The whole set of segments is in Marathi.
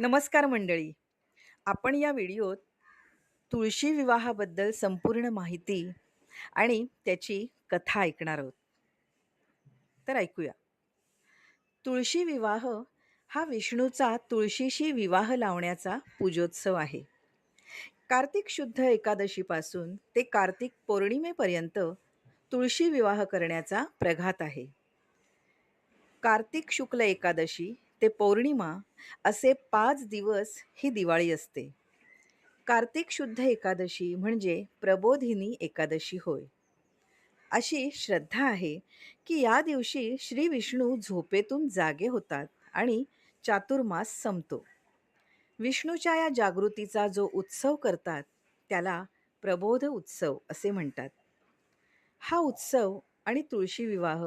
नमस्कार मंडळी. आपण या व्हिडिओत तुळशी विवाहाबद्दल संपूर्ण माहिती आणि त्याची कथा ऐकणार आहोत. तर ऐकूया. तुळशी विवाह हा विष्णूचा तुळशीशी विवाह लावण्याचा पूजोत्सव आहे. कार्तिक शुद्ध एकादशीपासून ते कार्तिक पौर्णिमेपर्यंत तुळशी विवाह करण्याचा प्रघात आहे. कार्तिक शुक्ल एकादशी ते पौर्णिमा असे पाच दिवस ही दिवाळी असते. कार्तिक शुद्ध एकादशी म्हणजे प्रबोधिनी एकादशी होय. अशी श्रद्धा आहे की या दिवशी श्री विष्णू झोपेतून जागे होतात आणि चातुर्मास संपतो. विष्णूच्या या जागृतीचा जो उत्सव करतात त्याला प्रबोध उत्सव असे म्हणतात. हा उत्सव आणि तुळशी विवाह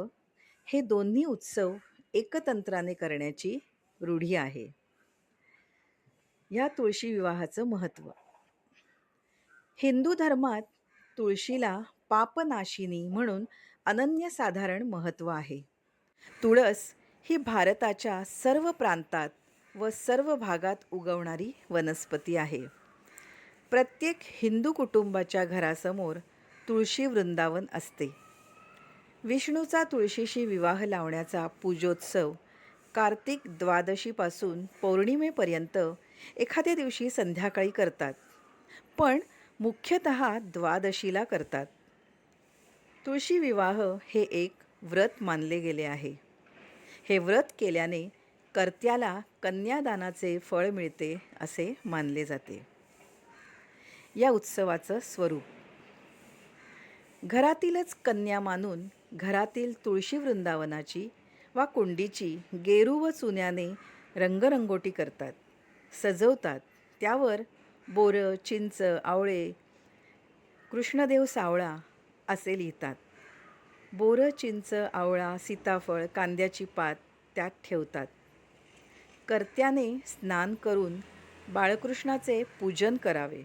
हे दोन्ही उत्सव एकतंत्राने करण्याची रूढी आहे. या तुळशी विवाहाचं महत्त्व हिंदू धर्मात तुळशीला पापनाशिनी म्हणून अनन्यसाधारण महत्त्व आहे. तुळस ही भारताच्या सर्व प्रांतात व सर्व भागात उगवणारी वनस्पती आहे. प्रत्येक हिंदू कुटुंबाच्या घरासमोर तुळशी वृंदावन असते. विष्णूचा तुळशीशी विवाह लावण्याचा पूजोत्सव कार्तिक द्वादशीपासून पौर्णिमेपर्यंत एखाद्या दिवशी संध्याकाळी करतात. पण मुख्यतः द्वादशीला करतात. तुळशी विवाह हे एक व्रत मानले गेले आहे. हे व्रत केल्याने कर्त्याला कन्यादानाचे फळ मिळते असे मानले जाते. या उत्सवाचं स्वरूप घरातीलच कन्या मानून घरातील तुळशी वृंदावनाची वा कुंडीची गेरू व चुन्याने रंगरंगोटी करतात. सजवतात. त्यावर बोरं, चिंच, आवळे, कृष्णदेव सावळा असे लिहितात. बोरं, चिंच, आवळा, सीताफळ, कांद्याची पात त्यात ठेवतात. कर्त्याने स्नान करून बाळकृष्णाचे पूजन करावे.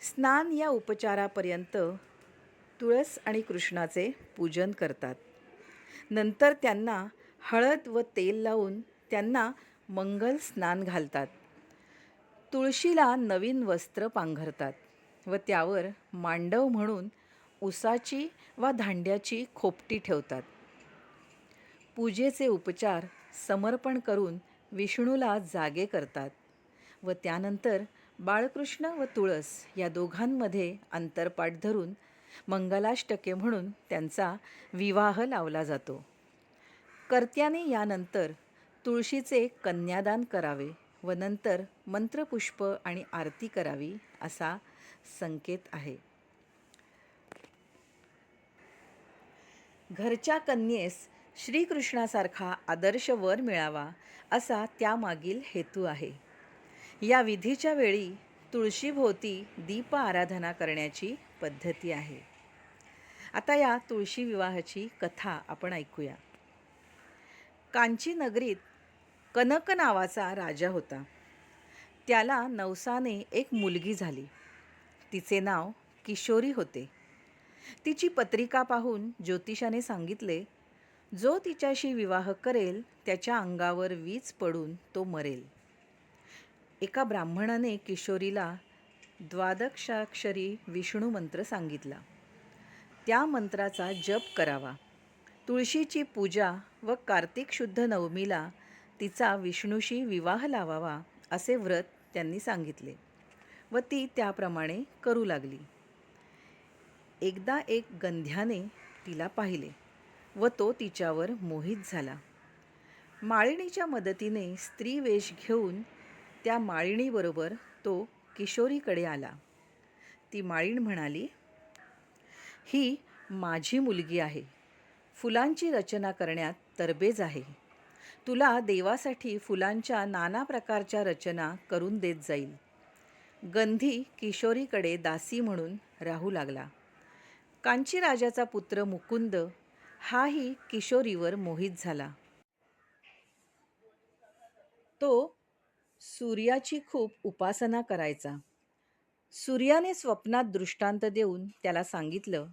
स्नान या उपचारापर्यंत तुळस आणि कृष्णाचे पूजन करतात. नंतर त्यांना हळद व तेल लावून त्यांना मंगल स्नान घालतात. तुळशीला नवीन वस्त्र पांघरतात व त्यावर मांडव म्हणून उसाची वा धांड्याची खोपटी ठेवतात. पूजेचे उपचार समर्पण करून विष्णूला जागे करतात व त्यानंतर बाळकृष्ण व तुळस या दोघांमध्ये अंतरपाठ धरून मंगलाष्टके म्हणून त्यांचा विवाह लावला जातो. कर्त्याने यानंतर तुळशीचे कन्यादान करावे व नंतर मंत्रपुष्प आणि आरती करावी असा संकेत आहे. घरच्या कन्येस श्रीकृष्णासारखा आदर्श वर मिळावा असा त्यामागील हेतू आहे. या विधीच्या वेळी तुळशीभोवती दीप आराधना करण्याची पद्धती आहे. आता या तुळशी विवाहाची कथा आपण ऐकूया. कांची नगरीत कनक नावाचा राजा होता. त्याला नवसाने एक मुलगी झाली. तिचे नाव किशोरी होते. तिची पत्रिका पाहून ज्योतिषाने सांगितले, जो तिच्याशी विवाह करेल त्याच्या अंगावर वीज पडून तो मरेल. एका ब्राह्मणाने किशोरीला द्वादशाक्षरी विष्णू मंत्र सांगितला. त्या मंत्राचा जप करावा. तुळशीची पूजा व कार्तिक शुद्ध नवमीला तिचा विष्णूशी विवाह लावावा असे व्रत त्यांनी सांगितले व ती त्याप्रमाणे करू लागली. एकदा एक गंध्याने तिला पाहिले व तो तिच्यावर मोहित झाला. माळिणीच्या मदतीने स्त्री वेश घेऊन त्या माळिणीबरोबर तो किशोरीकडे आला. ती माळीण म्हणाली, ही माझी मुलगी आहे. फुलांची रचना करण्यात तरबेज आहे. तुला देवासाठी फुलांच्या नाना प्रकारच्या रचना करून देत जाईल. गंधी किशोरीकडे दासी म्हणून राहू लागला. कांची राजाचा पुत्र मुकुंद हाही किशोरीवर मोहित झाला. तो सूर्याची खूप उपासना करायचा. सूर्याने स्वप्नात दृष्टांत देऊन त्याला सांगितलं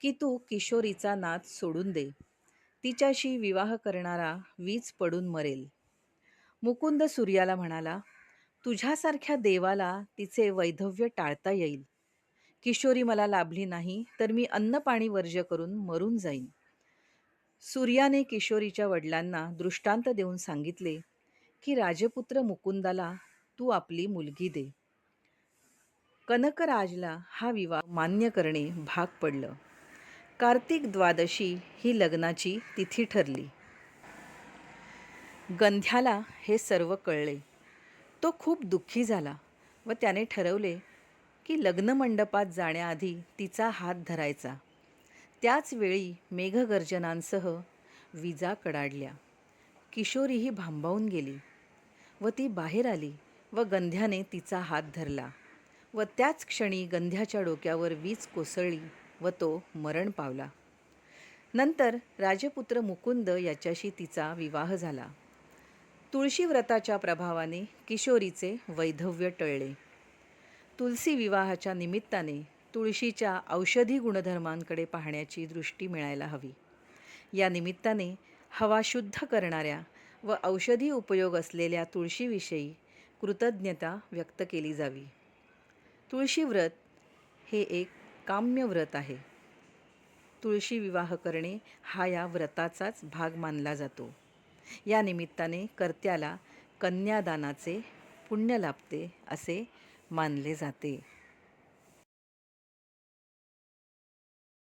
की तू किशोरीचा नाद सोडून दे. तिच्याशी विवाह करणारा वीज पडून मरेल. मुकुंद सूर्याला म्हणाला, तुझ्यासारख्या देवाला तिचे वैधव्य टाळता येईल किशोरी मला लाभली नाही तर मी अन्नपाणी वर्ज्य करून मरून जाईन सूर्याने किशोरीच्या वडिलांना दृष्टांत देऊन सांगितले की राजपुत्र मुकुंदाला तू आपली मुलगी दे. कनकराजला हा विवाह मान्य करणे भाग पडलं. कार्तिक द्वादशी ही लग्नाची तिथी ठरली. गंध्याला हे सर्व कळले. तो खूप दुःखी झाला व त्याने ठरवले की लग्नमंडपात जाण्याआधी तिचा हात धरायचा. त्याचवेळी मेघगर्जनांसह विजा कडाडल्या. किशोरीही भांबावून गेली. व ती बाहेर आली व गंध्याने तिचा हात धरला. व त्याच क्षणी गंध्याच्या डोक्यावर वीज कोसळली व तो मरण पावला. नंतर राजपुत्र मुकुंद याच्याशी तिचा विवाह झाला. तुळशी व्रताच्या प्रभावाने किशोरीचे वैधव्य टळले. तुलसी विवाहाच्या निमित्ताने तुळशीच्या औषधी गुणधर्मांकडे पाहण्याची दृष्टी मिळायला हवी. या निमित्ताने हवा शुद्ध करणाऱ्या व औषधी उपयोग असलेल्या तुळशीविषयी कृतज्ञता व्यक्त केली जावी. तुळशी व्रत हे एक काम्य व्रत आहे. तुळशी विवाह करणे हा या व्रताचाच भाग मानला जातो. या निमित्ताने कर्त्याला कन्यादानाचे पुण्य लाभते असे मानले जाते.